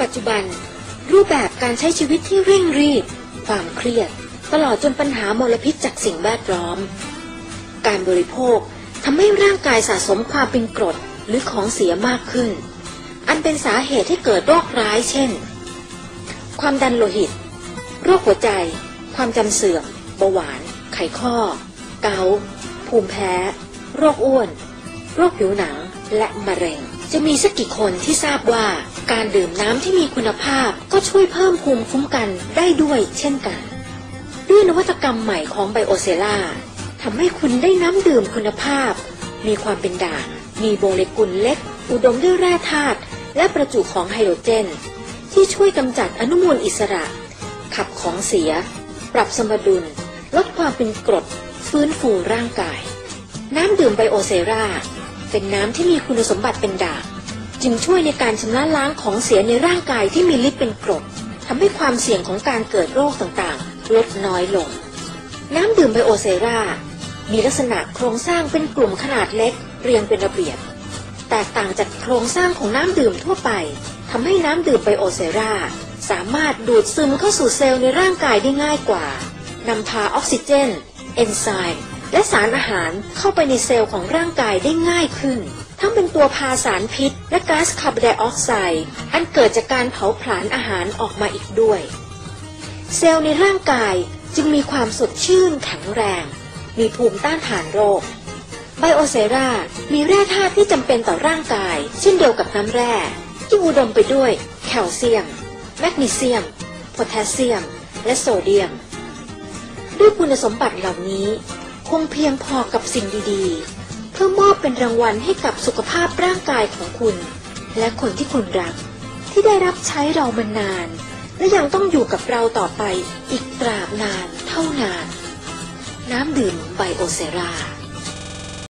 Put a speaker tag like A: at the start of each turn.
A: ปัจจุบัน รูปแบบการใช้ชีวิตที่เร่งรีบ ความเครียด ตลอดจนปัญหามลพิษจากสิ่งแวดล้อม การบริโภคทำให้ร่างกายสะสมความเป็นกรดหรือของเสียมากขึ้น อันเป็นสาเหตุให้เกิดโรคร้ายเช่น ความดันโลหิต โรคหัวใจ ความจำเสื่อมเบาหวาน ไขข้อ เกาต์ภูมิแพ้ โรคอ้วน โรคผิวหนัง และมะเร็ง จะมีสักกี่คนที่ทราบว่า การดื่มน้ำที่มีคุณภาพก็ช่วยเพิ่มภูมิคุ้มกันได้ด้วยเช่นกัน ด้วยนวัตกรรมใหม่ของไบโอเซล่าทำให้คุณได้น้ำดื่มคุณภาพ มีความเป็นด่างมีโมเลกุลเล็ก อุดมด้วยแร่ธาตุและประจุของไฮโดรเจน ที่ช่วยกำจัดอนุมูลอิสระ ขับของเสีย ปรับสมดุล ลดความเป็นกรด ฟื้นฟูร่างกาย น้ำดื่มไบโอเซราเป็นน้ำที่มีคุณสมบัติเป็นด่าง จึงช่วยในการชำระล้างของเสียในร่างกายที่มีฤทธิ์เป็นกรดทำให้ความเสี่ยงของการเกิดโรคต่างๆ ลดน้อยลง น้ำดื่มไบโอเซรามีลักษณะโครงสร้างเป็นกลุ่มขนาดเล็ก เรียงเป็นระเบียบ แตกต่างจากโครงสร้างของน้ำดื่มทั่วไปทำให้น้ำดื่มไบโอเซราสามารถดูดซึมเข้าสู่เซลล์ในร่างกายได้ง่ายกว่านำพาออกซิเจน เอนไซม์และสารอาหารเข้าไปในเซลล์ของร่างกายได้ง่ายขึ้น ทั้งเป็นตัวพาสารพิษ และก๊าซคาร์บอนไดออกไซด์อันเกิดจากการเผาผลาญอาหารออกมาอีกด้วย เซลล์ในร่างกายจึงมีความสดชื่นแข็งแรง มีภูมิต้านทานโรค ไบโอเซรา มีแร่ธาตุที่จำเป็นต่อร่างกาย เช่นเดียวกับน้ำแร่ที่อุดมไปด้วยแคลเซียม แมกนีเซียม โพแทสเซียม และโซเดียม ด้วยคุณสมบัติเหล่านี้ คงเพียงพอกับสิ่งดีๆ พื่อมอบเป็นรางวัลให้กับสุขภาพร่างกายของคุณ และคนที่คุณรัก ที่ได้รับใช้เรามานาน และยังต้องอยู่กับเราต่อไปอีกตราบนานเท่านาน น้ำดื่มไบโอเซรา